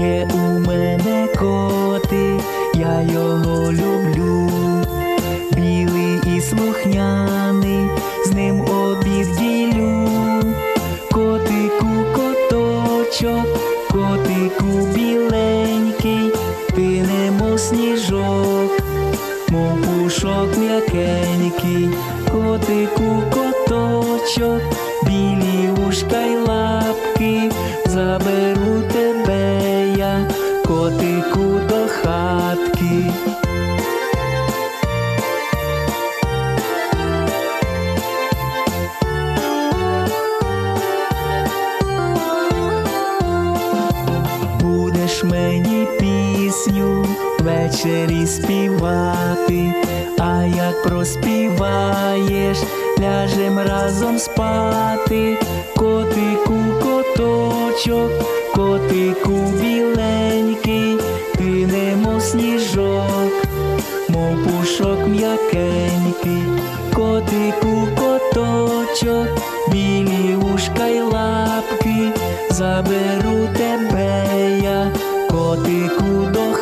Є у мене коти, я його люблю, білий і слухняний, з ним обід ділю, котику коточок, котику біленький, ти немов сніжок, мов пушок м'якенький, котику коточок, білі ушка й лапки забери котику до хатки. Будеш мені пісню ввечері співати, а як проспіваєш, ляжем разом спати, котику коточок, котику біленький, сніжок, мов пушок м'якенький, котику коточок, білі ушка й лапки, заберу тебе я, котику до